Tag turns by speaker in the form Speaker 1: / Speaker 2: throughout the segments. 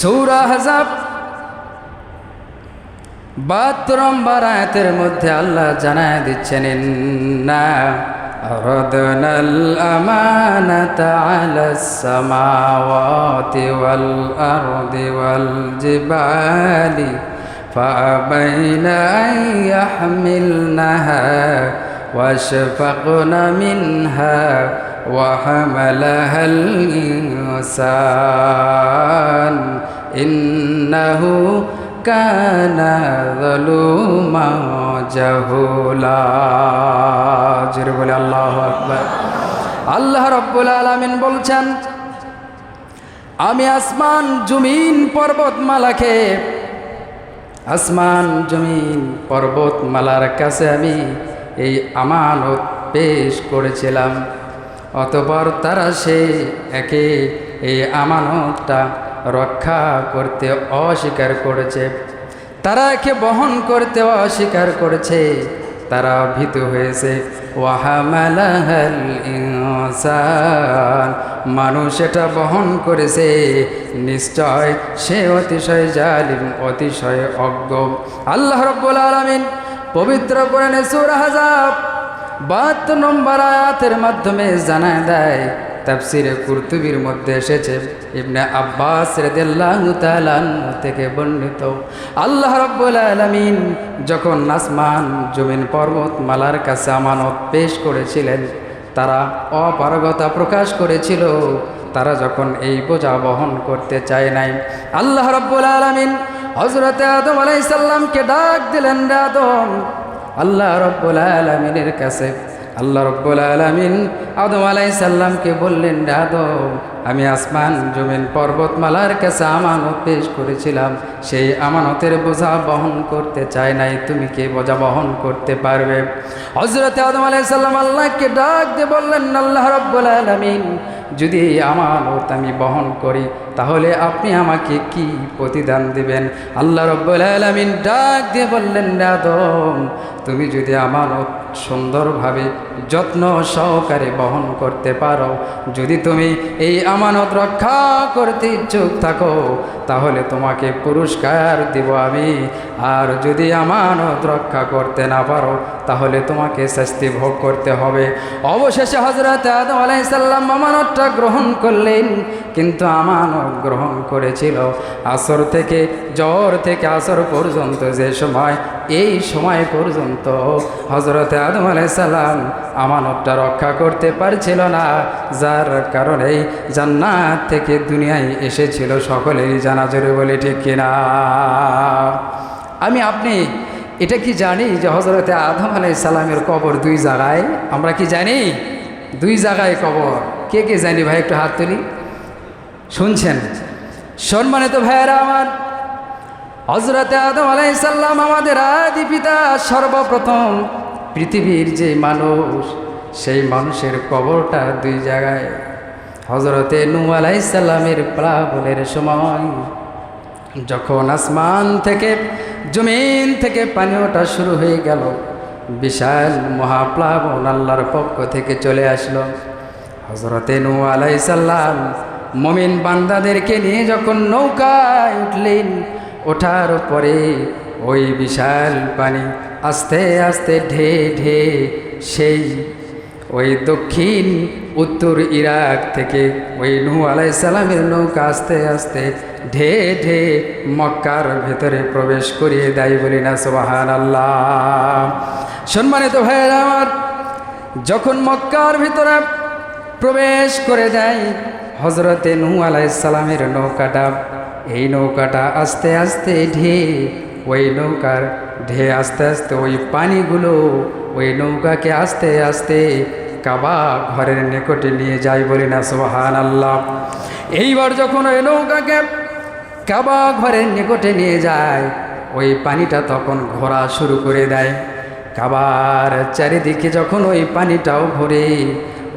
Speaker 1: সৌরা হাজাব বাহাত্তর নম্বর আয়াতের মধ্যে আল্লাহ জানায় দিচ্ছেন ইন্না أردنا الأمانة على السماوات والأرض والجبال فأبين أن يحملنها واشفقن منها وحملها الإنسان إنه كان ظلوما جهولا জোরে বলে আল্লাহ আকবার আল্লাহ রব্বুল আলামিন বলছেন আমি আসমান জমিন পর্বতমালাকে আসমান জমিন পর্বতমালার কাছে আমি এই আমানত পেশ করেছিলাম অতপর তারা সে একে এই আমানতটা রক্ষা করতে অস্বীকার করেছে। তারা একে বহন করতে অস্বীকার করেছে। তারা ভীত হয়েছে। মানুষ এটা বহন করেছে। নিশ্চয় সে অতিশয় জালিম, অতিশয় অজ্ঞ। আল্লাহ রব্বুল আলামিন পবিত্র করেন সূরা হাজাব বাহাত্তর নম্বর আয়াতের মাধ্যমে জানায় দেয়, তাফসিরে কুরতুবির মধ্যে এসেছে, ইবনে আব্বাস থেকে বর্ণিত, আল্লাহ রাব্বুল আলামিন যখন নাসমান জমিন, পর্বত, মালার কাছে আমানত পেশ করেছিলেন, তারা অপারগতা প্রকাশ করেছিল, তারা যখন এই বোঝা বহন করতে চায় নাই, আল্লাহ রাব্বুল আলামিন হযরতে আদম আলাইহিস সালামকে ডাক দিলেন আদম আল্লাহ রব্বুল আলমিনের কাছে। আল্লাহ রব্বুল আলমিন আদম আলাই সাল্লামকে বললেন আদম আমি আসমান, জমিন, পর্বতমালার কাছে আমানত পেশ করেছিলাম। সেই আমানতের বোঝা বহন করতে চাই নাই। তুমি কে বোঝা বহন করতে পারবে? হজরত আদম আলাই সাল্লাম আল্লাহকে ডাক দিয়ে বললেন, আল্লাহ রব্বুল যদি এই আমানত আমি বহন করি, তাহলে আপনি আমাকে কি প্রতিদান দিবেন? আল্লাহ রব্বুল ডাক দিয়ে বললেন আদম, তুমি যদি আমানত সুন্দরভাবে, যত্ন সহকারে বহন করতে পারো, যদি তুমি এই আমানত রক্ষা করতে ইচ্ছুক থাকো, তাহলে তোমাকে পুরস্কার দিব আমি। আর যদি আমানত রক্ষা করতে না পারো, তাহলে তোমাকে শাস্তি ভোগ করতে হবে। অবশেষে হজরত আদম আলাইসাল্লাম আমানতটা গ্রহণ করলেন, কিন্তু আমানত গ্রহণ করেছিল। আসর থেকে, জ্বর থেকে আসর পর্যন্ত যে সময় এই সময় পর্যন্ত হজরত আদম আলাইসাল্লাম আমানতটা রক্ষা করতে পারছিল না, যার কারণেই জান্নাত থেকে দুনিয়ায় এসেছিল সকলেরই জানা জোরে বলে ঠিক কিনা? আমি, আপনি, এটা কি জানি যে হজরতে আদম সালামের কবর দুই জায়গায়? আমরা কি জানি? দুই জায়গায় কবর। কে কে জানি ভাই, একটু হাত তুলি। শুনছেন? সম্মানিত ভাইয়েরা আমার হজরতে আদম আলাই সাল্লাম আমাদের আদি পিতা, সর্বপ্রথম পৃথিবীর যে মানুষ, সেই মানুষের কবরটা দুই জায়গায়। হজরতে নু আলাইসাল্লামের প্লাবনের সময় যখন আসমান থেকে, জমিন থেকে পানি ওঠা শুরু হয়ে গেল, বিশাল মহাপ্লাবন আল্লাহর পক্ষ থেকে চলে আসলো। হজরতে নু আলাইসাল্লাম মমিন বান্দাদেরকে নিয়ে যখন নৌকায় উঠলেন ওঠার পরে ওই বিশাল পানি আস্তে আস্তে ঢে ঢে সেই ওই দক্ষিণ, উত্তর ইরাক থেকে ওই নু আলাই সালামের নৌকা আস্তে আস্তে ঢে ঢে মক্কার ভেতরে প্রবেশ করিয়ে দেয় বলি না সোবাহান আল্লাহ সম্মানিত ভাইয়ের আমার, যখন মক্কার ভিতরে প্রবেশ করে দেয় হজরতে নু আলাই সালামের নৌকাটা এই নৌকাটা আস্তে আস্তে ঢে ওই নৌকার ঢে আস্তে আস্তে ওই পানিগুলো ওই নৌকাকে আস্তে আস্তে কাবা ঘরের নিকটে নিয়ে যায় বলি না সোহান আল্লাহ এইবার যখন ওই নৌকাকে কাবা ঘরের নিকটে নিয়ে যায়, ওই পানিটা তখন ঘোরা শুরু করে দেয়। কাবার চারিদিকে যখন ওই পানিটাও ঘোরে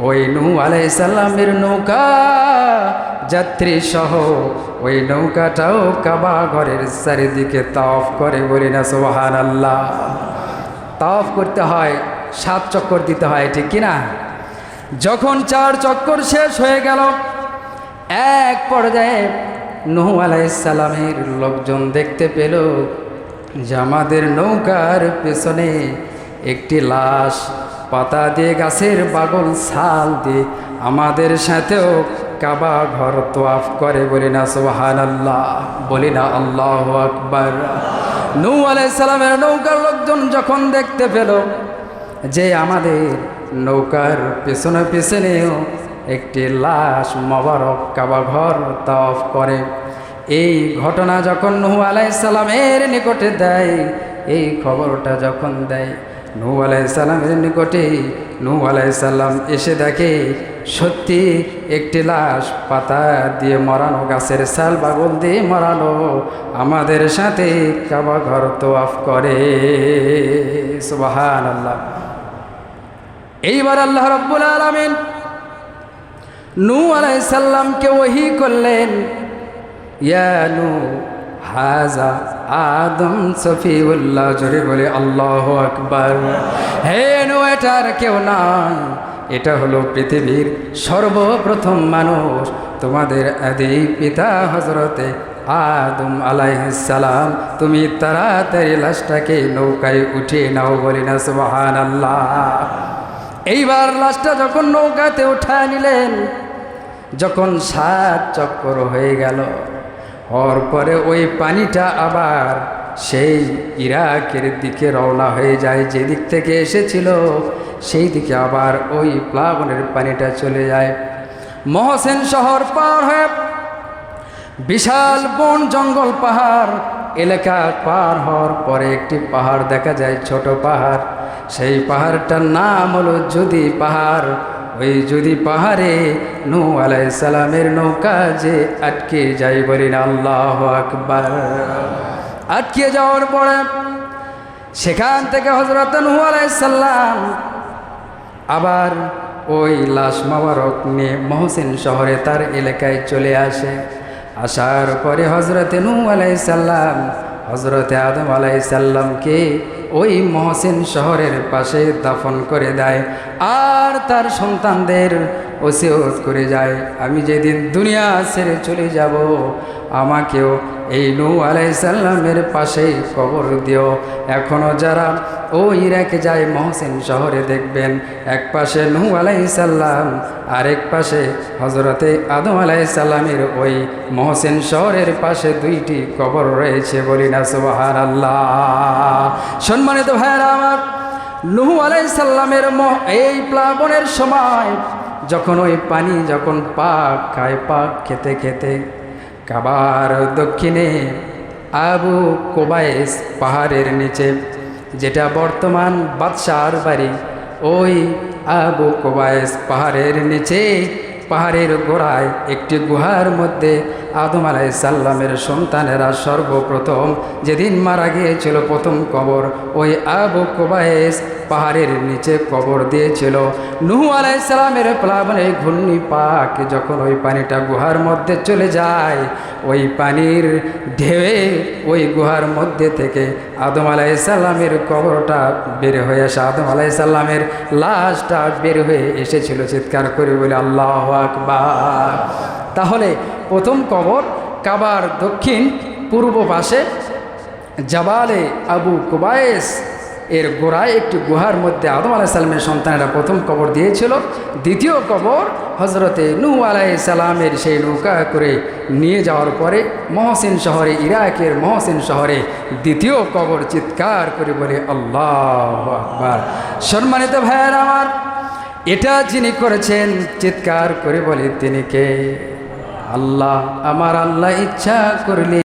Speaker 1: ওই নু আলাইসাল্লামের নৌকা যাত্রী সহ ওই নৌকাটাও কাবা ঘরের চারিদিকে তফ করে বলি না সোহান আল্লাহ তফ করতে হয়, সাত চক্কর দিতে হয়, ঠিক কিনা যখন চার চক্কর শেষ হয়ে গেল, এক পর্যায়ে নহু আলাইসালামের লোকজন দেখতে পেল যে আমাদের নৌকার পেছনে একটি লাশ পাতা দিয়ে, গাছের বাগল ছাল দিয়ে, আমাদের সাথেও কাবা ঘর তোয়াফ করে। বলি না সোহান আল্লাহ বলি না, আল্লাহ আকবার। নৌ আলাইসালামের নৌকার লোকজন যখন দেখতে পেল যে আমাদের নৌকার পেছনে পেছনেও একটি লাশ মবারক কাবা ঘর তফ করে, এই ঘটনা যখন নহু আলাইসালামের নিকটে দেয়, এই খবরটা যখন দেয় নূ আলাইসাল্লামের নিকটে নূ আলাইসাল্লাম এসে দেখে, সত্যি একটি লাশ পাতা দিয়ে মরানো, গাছের সাল বাগল দিয়ে মরানো, আমাদের সাথে কাবা ঘর তোয়াফ করে। সুবাহান আল্লাহ এইবার আল্লাহ রব্বুল আলমিন নূ আলাইসাল্লামকে ওহি করলেন, ইয়া নূ হাজা আদম সফিউল্লাহ জোরে বলে, আল্লাহ আকবার। হে নু, এটার কেউ নাই। এটা হলো পৃথিবীর সর্বপ্রথম মানুষ। তোমাদের আদি পিতা হজরতে আদম আলাইসালাম তুমি তাড়াতাড়ি লাশটাকে নৌকায় উঠিয়ে নাও বলি না সুবাহান আল্লাহ এইবার লাশটা যখন নৌকাতে উঠা নিলেন, যখন সাত চক্কর হয়ে গেল হওয়ার পরে ওই পানিটা আবার সেই ইরাকের দিকে রওনা হয়ে যায়, যেদিক থেকে এসেছিল সেই দিকে আবার ওই প্লাবনের পানিটা চলে যায়। মহসেন শহর পার হয়ে বিশাল বন জঙ্গল পাহাড়, এলাকা পার হওয়ার পরে একটি পাহাড় দেখা যায়, ছোট পাহাড়। সেই পাহাড়টার নাম হলো যদি পাহাড়। ওই যদি পাহাড়ে নৌ আলাইসালামের নৌকা যে আটকে যাই বলি না আল্লাহ আকবার। আটকে যাওয়ার পরে সেখান থেকে হজরত নূ আলাইসাল্লাম আবার ওই লাশ মাবারক নিয়ে মহসিন শহরে তার এলাকায় চলে আসে। আসার পরে হজরত নূ আলাইসাল্লাম হজরতে আদম আলাইসাল্লামকে ওই মহসিন শহরের পাশে দাফন করে দেয়। আর তার সন্তানদের ওসিয়ত করে যায়, আমি যেদিন দুনিয়া ছেড়ে চলে যাব, আমাকেও এই নৌ আলাইসাল্লামের পাশে কবর দিও। এখনও যারা ও ইরাকে যায় মহসেন শহরে দেখবেন, এক পাশে নূ আলাইসাল্লাম আরেক পাশে হজরতে আদম আলাইসাল্লামের ওই মহসেন শহরের পাশে দুইটি কবর রয়েছে বলি না সুবাহার আল্লাহ সম্মানিত ভাইয়েরা আমার, নুহু আলাইসাল্লামের এই প্লাবনের সময় যখন ওই পানি যখন পাক খায়, পাক খেতে খেতে কাবার দক্ষিণে আবু কোবায়েস পাহাড়ের নিচে, যেটা বর্তমান বাদশাহর বাড়ি, ওই আবু কোবায়েস পাহাড়ের নিচে পাহাড়ের গোড়ায় একটি গুহার মধ্যে আদম আলাই সাল্লামের সন্তানেরা সর্বপ্রথম যেদিন মারা গিয়েছিল প্রথম কবর, ওই আবু কোবায়েস পাহাড়ের নিচে কবর দিয়েছিল। নুহু আলাই সালামের প্লাবনে ঘূর্ণি পাক যখন ওই পানিটা গুহার মধ্যে চলে যায়, ওই পানির ঢেউয়ে ওই গুহার মধ্যে থেকে আদম আলাই সাল্লামের কবরটা বের হয়ে আসে আদম আলাই সাল্লামের লাশটা বের হয়ে এসেছিল। চিৎকার করে বলে, আল্লাহ আকবার। তাহলে প্রথম কবর কাবার দক্ষিণ পূর্ব পাশে জাবালে আবু কুবায়েস এর গোড়ায় একটি গুহার মধ্যে আদম আলাহ সালামের সন্তানেরা প্রথম কবর দিয়েছিল। দ্বিতীয় কবর হজরতে নূ সালামের সেই নৌকা করে নিয়ে যাওয়ার পরে মহসিন শহরে, ইরাকের মহসিন শহরে দ্বিতীয় কবর চিৎকার করে বলে, আল্লাহ আকবার। সম্মানিত ভাইয়ার আমার এটা যিনি করেছেন চিৎকার করে বলে তিনি কে? আল্লাহ আমার আল্লাহ ইচ্ছা করলে